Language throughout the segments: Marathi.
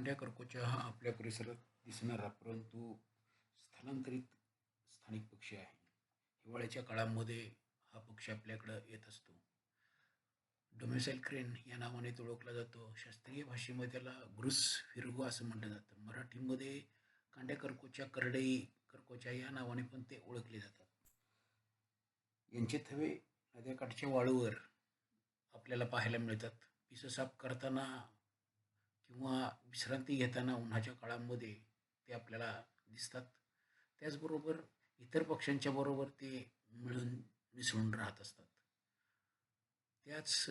कांड्या कर्कोचा हा आपल्या परिसरात दिसणारा परंतु स्थलांतरित स्थानिक पक्षी आहे. हिवाळ्याच्या काळामध्ये हा पक्षी आपल्याकडं येत असतो. डोमेसाईल क्रेन या नावाने तो ओळखला जातो. शास्त्रीय भाषेमध्ये त्याला ग्रुस फिरगो असं म्हटलं जातं. मराठीमध्ये कांड्या कर्कोच्या करडई कर्कोच्या या नावाने पण ते ओळखले जातात. यांचे थवे नद्याकाठच्या वाळूवर आपल्याला पाहायला मिळतात. पिसं साफ करताना किंवा विश्रांती घेताना उन्हाच्या काळामध्ये ते आपल्याला दिसतात. त्याचबरोबर इतर पक्ष्यांच्या बरोबर ते मिळून मिसळून राहत असतात. त्याच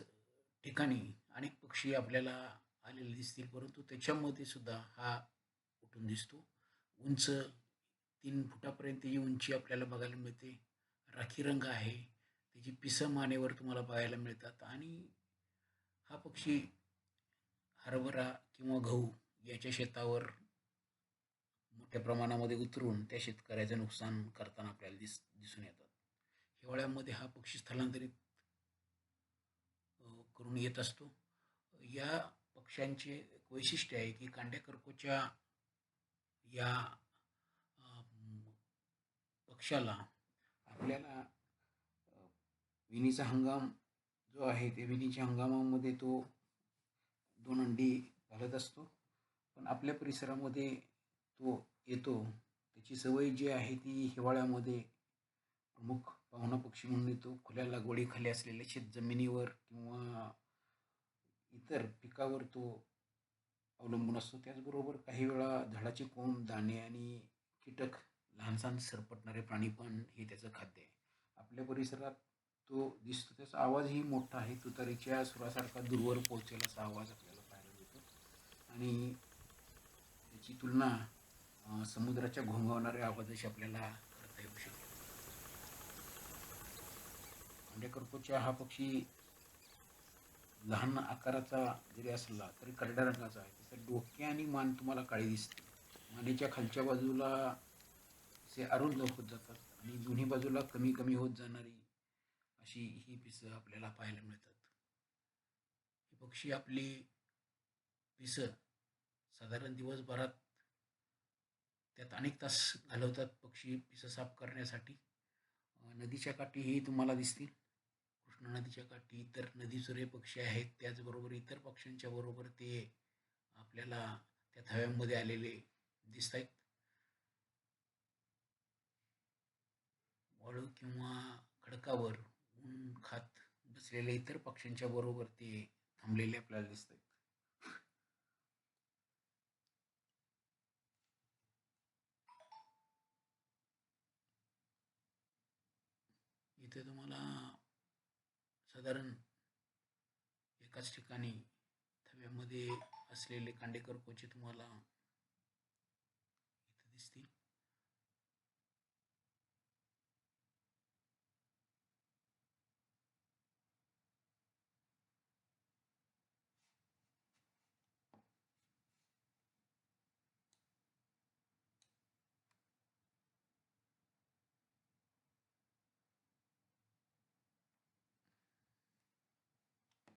ठिकाणी अनेक पक्षी आपल्याला आलेले दिसतील परंतु त्याच्यामध्ये सुद्धा हा उठून दिसतो. उंच तीन फुटापर्यंतची उंची आपल्याला बघायला मिळते. राखी रंग आहे. त्याची पिसं मानेवर तुम्हाला बघायला मिळतात. आणि हा पक्षी हरभरा किंवा गहू याच्या शेतावर मोठ्या प्रमाणामध्ये उतरून त्या शेतकऱ्याचं नुकसान करताना आपल्याला दिस दिसून येतात हिवाळ्यामध्ये हा पक्षी स्थलांतरित करून येत असतो. या पक्ष्यांचे एक वैशिष्ट्य आहे की कांड्या कर्कोच्या या पक्षाला आपल्याला विणीचा हंगाम जो आहे ते विणीच्या हंगामामध्ये तो दोन अंडी घालत असतो. पण आपल्या परिसरामध्ये तो येतो. त्याची सवय जी आहे ती हिवाळ्यामध्ये प्रमुख पाहुणा पक्षी म्हणून येतो. खुल्या लागवडीखाली असलेल्या शेत जमिनीवर किंवा इतर पिकावर तो अवलंबून असतो. त्याचबरोबर काही वेळा झाडाचे कोंब दाणे आणि कीटक लहानसहान सरपटणारे प्राणी पण हे त्याचं खाद्य आहे. आपल्या परिसरात तो दिसतो. त्याचा आवाजही मोठा आहे. तुतारीच्या सुरासारखा दूरवर पोहोचेल असा आवाज आपल्याला पाहायला मिळतो. आणि त्याची तुलना समुद्राच्या घोंगावणाऱ्या आवाजाशी आपल्याला करता येऊ शकते. अंडेकरकोच्या हा पक्षी लहान आकाराचा जरी असला तरी करड्या रंगाचा आहे. त्याचं डोके आणि मान तुम्हाला काळी दिसते मानेच्या खालच्या बाजूला असे अरुंद होत जातात आणि दोन्ही बाजूला कमी कमी होत जाणारी अशी ही पिसं आपल्याला पाहायला मिळतात. ही पक्षी आपली पिसं साधारण दिवसभरात त्यात अनेक तास घालवतात पक्षी पिसं साफ करण्यासाठी. नदीच्या नदीच्या काठीही तुम्हाला दिसतील. कृष्णा नदीच्या काठी इतर नदीचुरे पक्षी आहेत. त्याचबरोबर इतर पक्ष्यांच्या बरोबर ते आपल्याला त्या थव्यांमध्ये आलेले दिसत आहेत वाळू किंवा खडकावर असलेल्या इतर पक्ष्यांच्या बरोबर ते थांबलेले आपल्याला दिसत आहेत इथे तुम्हाला साधारण एकाच ठिकाणी थव्यामध्ये असलेले कांडेकर कोचे तुम्हाला